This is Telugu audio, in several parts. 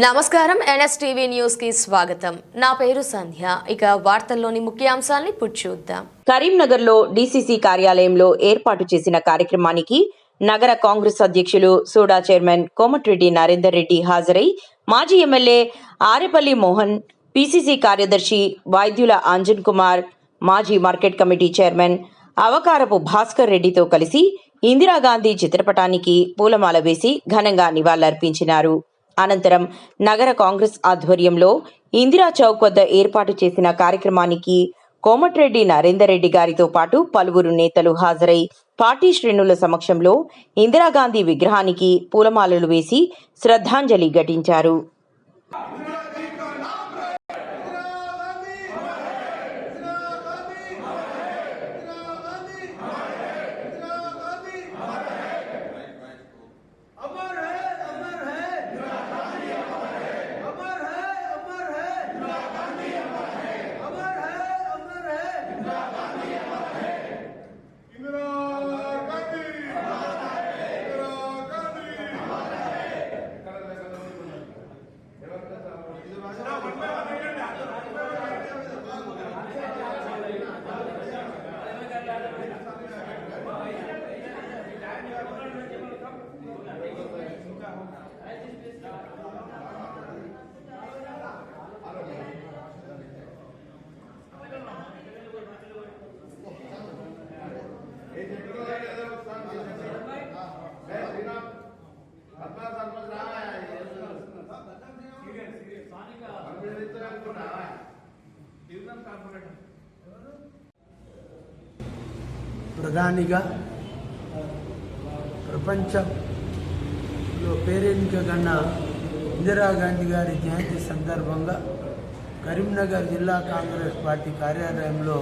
నమస్కారం ఎన్ఎస్టీవీ న్యూస్కి స్వాగతం. నా పేరు సంధ్య. ఇక వార్తల్లోని ముఖ్యాంశాల్ని చూద్దాం. కరీంనగర్ కరీంనగర్లో డీసీసీ కార్యాలయంలో ఏర్పాటు చేసిన కార్యక్రమానికి నగర కాంగ్రెస్ అధ్యక్షులు సూడా చైర్మన్ కోమటిరెడ్డి నరేందర్ రెడ్డి హాజరై మాజీ ఎమ్మెల్యే ఆరేపల్లి మోహన్ పీసీసీ కార్యదర్శి వైద్యుల అంజన్ కుమార్ మాజీ market committee chairman Avakarapu Bhaskar రెడ్డితో కలిసి ఇందిరాగాంధీ చిత్రపటానికి పూలమాల వేసి ఘనంగా నివాళులర్పించినారు. అనంతరం నగర కాంగ్రెస్ ఆధ్వర్యంలో ఇందిరా చౌక్ వద్ద ఏర్పాటు చేసిన కార్యక్రమానికి కోమటిరెడ్డి నరేందర్ రెడ్డి గారితో పాటు పలువురు నేతలు హాజరై పార్టీ శ్రేణుల సమక్షంలో ఇందిరాగాంధీ విగ్రహానికి పూలమాలలు వేసి శ్రద్ధాంజలి ఘటించారు. ప్రధానిగా ప్రపంచంలో పేరెన్నికగన్న ఇందిరాగాంధీ గారి జయంతి సందర్భంగా కరీంనగర్ జిల్లా కాంగ్రెస్ పార్టీ కార్యాలయంలో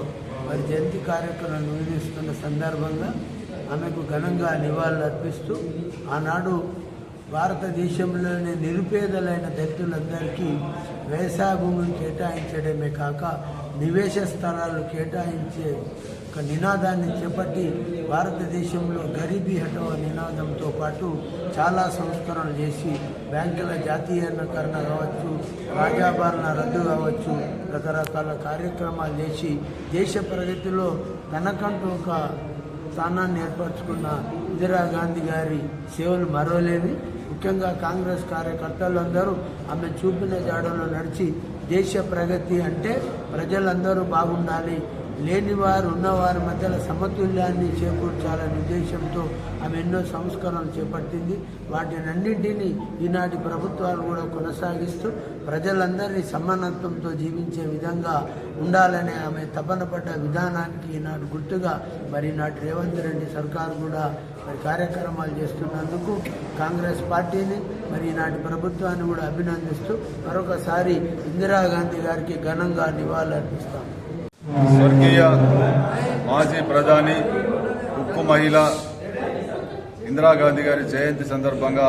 వారి జయంతి కార్యక్రమం నిర్వహిస్తున్న సందర్భంగా ఆమెకు ఘనంగా నివాళులు అర్పిస్తూ ఆనాడు భారతదేశంలోని నిరుపేదలైన దళితులందరికీ వ్యవసాయ భూములు కేటాయించడమే కాక నివేశ స్థలాలు కేటాయించే ఒక నినాదాన్ని చేపట్టి భారతదేశంలో గరీబీ హటో నినాదంతో పాటు చాలా సంస్కరణలు చేసి బ్యాంకుల జాతీయకరణ కావచ్చు రాజాభరణ రద్దు కావచ్చు రకరకాల కార్యక్రమాలు చేసి దేశ ప్రగతిలో తనకంటూ ఒక స్థానాన్ని ఏర్పరచుకున్న ఇందిరాగాంధీ గారి సేవలు మరోలేవి ముఖ్యంగా కాంగ్రెస్ కార్యకర్తలందరూ ఆమె చూపిన జాడలో నడిచి దేశ ప్రగతి అంటే ప్రజలందరూ బాగుండాలి. లేనివారు ఉన్నవారి మధ్యలో సమతుల్యాన్ని చేకూర్చాలనే ఉద్దేశంతో ఆమె ఎన్నో సంస్కరణలు చేపట్టింది. వాటినన్నింటినీ ఈనాటి ప్రభుత్వాలు కూడా కొనసాగిస్తూ ప్రజలందరినీ సమానత్వంతో జీవించే విధంగా ఉండాలనే ఆమె తపన పడ్డ విధానానికి ఈనాడు గుర్తుగా మరి నాటి రేవంత్ రెడ్డి సర్కారు కూడా మరి కార్యక్రమాలు చేస్తున్నందుకు కాంగ్రెస్ పార్టీని మరి ఈనాటి ప్రభుత్వాన్ని కూడా అభినందిస్తూ మరొకసారి ఇందిరాగాంధీ గారికి ఘనంగా నివాళులర్పిస్తాం. స్వర్గీయ మాజీ ప్రధాని ఉక్కు మహిళ ఇందిరాగాంధీ గారి జయంతి సందర్భంగా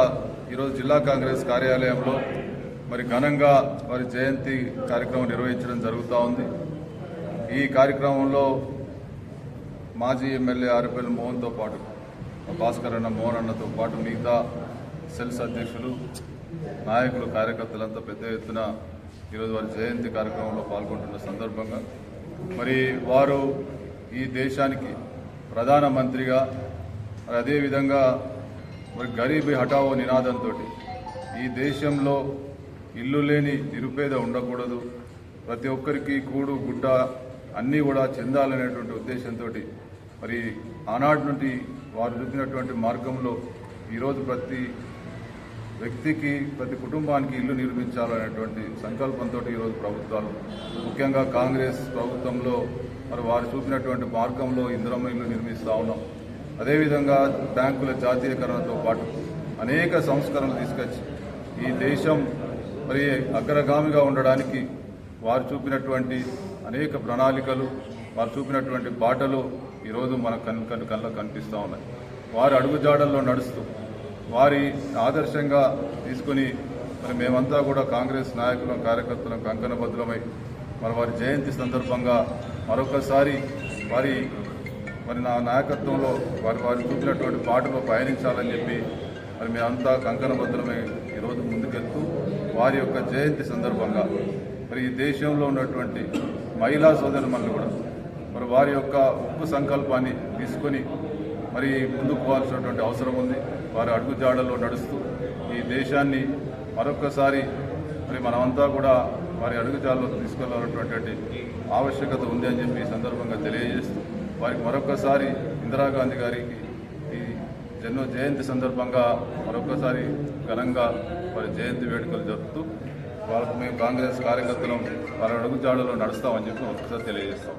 ఈరోజు జిల్లా కాంగ్రెస్ కార్యాలయంలో మరి ఘనంగా వారి జయంతి కార్యక్రమం నిర్వహించడం జరుగుతూ ఉంది. ఈ కార్యక్రమంలో మాజీ ఎమ్మెల్యే ఆర్ఎఫ్ఎల్ మోహన్తో పాటు భాస్కర్ అన్న మోహన్ అన్నతో పాటు మిగతా సెల్స్ అధ్యక్షులు నాయకులు కార్యకర్తలంతా పెద్ద ఎత్తున ఈరోజు వారి జయంతి కార్యక్రమంలో పాల్గొంటున్న సందర్భంగా మరి వారు ఈ దేశానికి ప్రధానమంత్రిగా మరి అదేవిధంగా మరి గరీబీ హఠావో నినాదంతో ఈ దేశంలో ఇల్లు లేని నిరుపేద ఉండకూడదు. ప్రతి ఒక్కరికి కూడు గుడ్డ అన్నీ కూడా చెందాలనేటువంటి ఉద్దేశంతో మరి ఆనాటి నుండి వారు చూపినటువంటి మార్గంలో ఈరోజు ప్రతి వ్యక్తికి ప్రతి కుటుంబానికి ఇల్లు నిర్మించాలనేటువంటి సంకల్పంతో ఈరోజు ప్రభుత్వాలు. ముఖ్యంగా కాంగ్రెస్ ప్రభుత్వంలో మరి వారు చూపినటువంటి మార్గంలో ఇందిరమ్మ ఇల్లు నిర్మిస్తూ ఉన్నాం. అదేవిధంగా బ్యాంకుల జాతీయకరణతో పాటు అనేక సంస్కరణలు తీసుకొచ్చి ఈ దేశం మరి అగ్రగామిగా ఉండడానికి వారు చూపినటువంటి అనేక ప్రణాళికలు వారు చూపినటువంటి బాటలు ఈరోజు మన కన్ కన్ కళ్ళ కనిపిస్తూ ఉన్నాయి. వారి అడుగుజాడల్లో నడుస్తూ వారి ఆదర్శంగా తీసుకుని మరి మేమంతా కూడా కాంగ్రెస్ నాయకులం కార్యకర్తలం కంకణబద్ధులమై మరి వారి జయంతి సందర్భంగా మరొకసారి వారి మరి నా నాయకత్వంలో వారి వారు చూపినటువంటి పాటలో పయనించాలని చెప్పి మరి మేమంతా కంకణబద్ధులమై ఈరోజు ముందుకెళ్తూ వారి యొక్క జయంతి సందర్భంగా మరి ఈ దేశంలో ఉన్నటువంటి మహిళా సోదరుమణులు కూడా మరి వారి యొక్క ఉప్పు సంకల్పాన్ని తీసుకొని మరి ముందుకు పోవాల్సినటువంటి అవసరం ఉంది. వారి అడుగుజాడల్లో నడుస్తూ ఈ దేశాన్ని మరొకసారి మరి మనమంతా కూడా వారి అడుగుజాడలో తీసుకెళ్ళాలన్నటువంటి ఆవశ్యకత ఉంది అని చెప్పి ఈ సందర్భంగా తెలియజేస్తూ వారికి మరొకసారి ఇందిరాగాంధీ గారికి ఈ జన్మ జయంతి సందర్భంగా మరొకసారి ఘనంగా వారి జయంతి వేడుకలు జరుపుతూ వాళ్ళకు మేము కాంగ్రెస్ కార్యకర్తలు వారి అడుగుజాడలో నడుస్తామని చెప్పి ఒకసారి తెలియజేస్తాం.